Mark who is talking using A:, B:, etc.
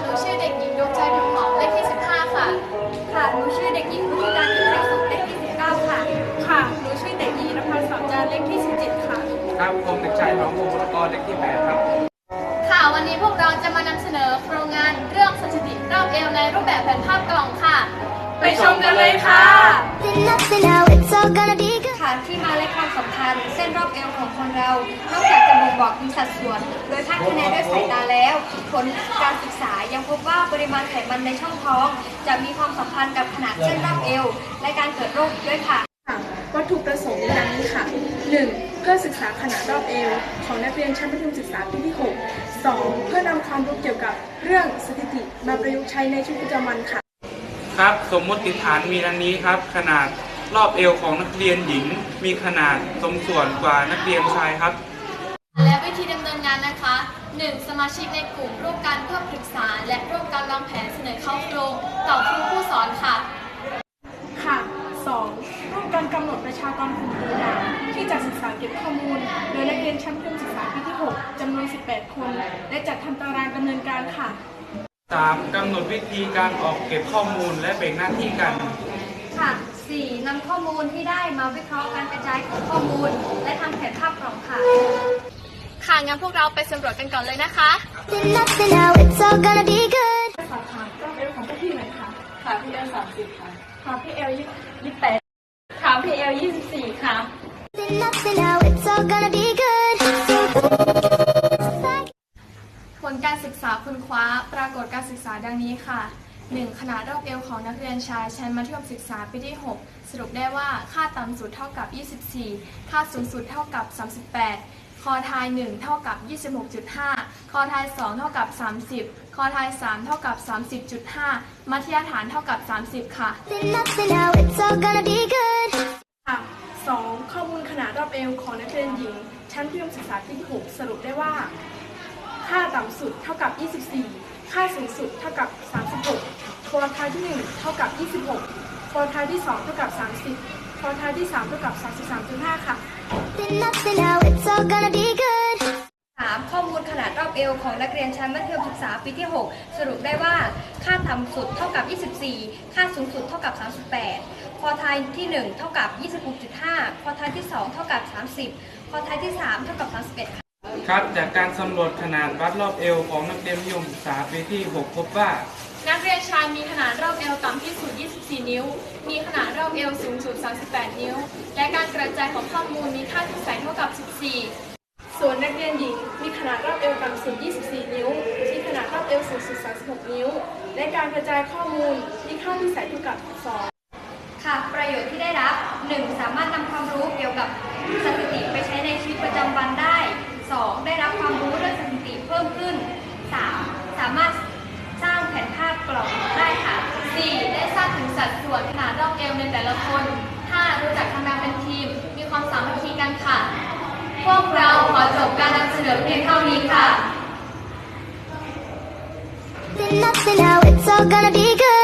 A: หนูชื่อเด็กหญิงดวงใจพิมพ์หอมเลขที่ 15 ค่ะ
B: ค่ะ หนูชื่อเด็กหญิงพุทธิการอินทรสุขเลขที่ 19 ค่ะ
C: ค่ะ หนูชื่อเด็กหญิงนภัสสอนจานเลขที่ 17 ค่ะ
D: ครับผมเด็กชายหนองบัวกรเลขที่แปดครับ
A: ค่ะวันนี้พวกเราจะมานำเสนอโครงงานเรื่องสถิติรอบเอวในรูปแบบแผ่นภาพกล่องค่ะ
C: ไปชมกันเลยค่ะ
E: Nothing now, it's all gonna
B: ความสำคัญ เส้นรอบเอวของคนเรา นอกจากจะบ่งบอกถึงสัดส่วน โดยคาดคะเนด้วยสายตาแล้ว ผลการศึกษายังพบว่าปริมาณไขมันในช่องท้อง จะมีความสัมพันธ์กับขนาดเส้นรอบเอว และการเกิดโรคด้วยค่ะ
C: ค่ะวัตถุประสงค์ดังนี้ค่ะ 1. เพื่อศึกษาขนาดรอบเอว ของนักเรียนชั้นประถมศึกษาปีที่ 6 2. เพื่อนำความรู้เกี่ยวกับเรื่องสถิติมาประยุกต์ใช้ในชีวิตประจำวันค่ะ
D: ครับ สมมติฐานมีดังนี้ครับ ขนาด รอบเอวของนักเรียนหญิง มีขนาดสมส่วนกว่านักเรียนชายครับ
A: และวิธีดำเนินงานนะคะ 1. สมาชิกในกลุ่มร่วมกันเพื่อปรึกษา และร่วมกันวางแผนเสนอเข้าโครงต่อครูผู้สอนค่ะ
C: ค่ะ 2. ร่วมกันกำหนดประชากรกลุ่มตัวอย่างที่จะศึกษาเก็บข้อมูล โดยนักเรียนชั้นประถมศึกษาปีที่ 6จำนวน 18 คน และจัดทำตารางดำเนินการค่ะ
D: 3. กำหนดวิธีการออกเก็บข้อมูลและแบ่งหน้าที่กัน
B: ค่ะ 4. นำข้อมูลที่ได้มาวิเคราะห์การกระจายของข้อมูล และทำแผนภาพกล่องค่ะ
A: ค่ะงั้นพวกเราไปสำรวจกันก่อนเลยนะคะ
E: Nothing now, it's all gonna be good.
C: สอบถามรอบเอวของพี่หน่อยค่ะ
F: ค่ะพี่เอลสามสิบค่ะ
C: ค่ะพี่เอลยี่สิบแปด
F: ค่ะพี่เอลยี่สิบสี่ค่ะ
E: Nothing now, it's all gonna be good.
A: ผลการศึกษาคุณคว้าปรากฏการศึกษาดังนี้ค่ะ 1. ขนาดรอบเอวของนักเรียนชายชั้นมัธยมศึกษาปีที่ 6 สรุปได้ว่าค่าต่ำสุดเท่ากับ 24 ค่าสูงสุดเท่ากับ 38 คอทาย 1 เท่ากับ 26.5 คอทาย 2 เท่ากับ 30 คอทาย 3 เท่ากับ 30.5 มัธยฐานเท่ากับ 30 ค่ะ
E: Nothing now, it's all gonna be good.
C: ค่ะ 2. ข้อมูลขนาดรอบเอวของนักเรียนหญิง ชั้นประถมศึกษาปีที่ 6 สรุปได้ว่า ค่าต่ำสุดเท่ากับ 24 ค่าสูงสุดเท่ากับ 36คอทายที่ 1 เท่ากับ 26คอทายที่ 2 เท่ากับ 30คอทายที่ 3 เท่ากับ 33.5 ค่ะ
E: Nothing now, it's all gonna be good.
B: 3. ข้อมูลขนาดรอบเอวของนักเรียนชั้นมัธยมศึกษาปีที่ 6 สรุปได้ว่าค่าต่ำสุดเท่ากับ 24 ค่าสูงสุดเท่ากับ 38 คอไทยที่ 1 เท่ากับ 26.5 คอไทยที่ 2 เท่ากับ 30 คอไทยที่ 3 เท่ากับ 31ค่ะ
D: ครับจากการสำรวจขนาดวัดรอบเอวของนักเรียนมัธยมศึกษาปีที่ 6 พบว่า
A: นักเรียนชายมีขนาดรอบเอวต่ำที่สุด 24 นิ้ว มีขนาดรอบเอวสูงสุด 38 นิ้ว และการกระจายของข้อมูลมีค่าที่ใส่เท่ากับ 14
C: ส่วนนักเรียนหญิง มีขนาดรอบเอวต่ำสุด 24 นิ้ว มีขนาดรอบเอวสูงสุด 36 นิ้ว และการกระจายข้อมูลมีค่าที่ใส่เท่ากับ 2
B: ค่ะ ประโยชน์ที่ได้รับ 1. สามารถนำความรู้เกี่ยวกับสถิติไปใช้ในชีวิตประจำวันได้ 2. ได้รับความรู้เรื่องสถิติเพิ่มขึ้น 3. สามารถสร้างแผนภาพกล่องได้ค่ะ
A: 4. ได้ทราบถึงสัดส่วนขนาดรอบเอว ในแต่ละคน 5. รู้จักทำงานเป็นทีม มีความสามัคคีกันค่ะ พวกเราขอจบการนำเสนอเพียงเท่านี้ค่ะ
E: Nothing now, it's all gonna be good.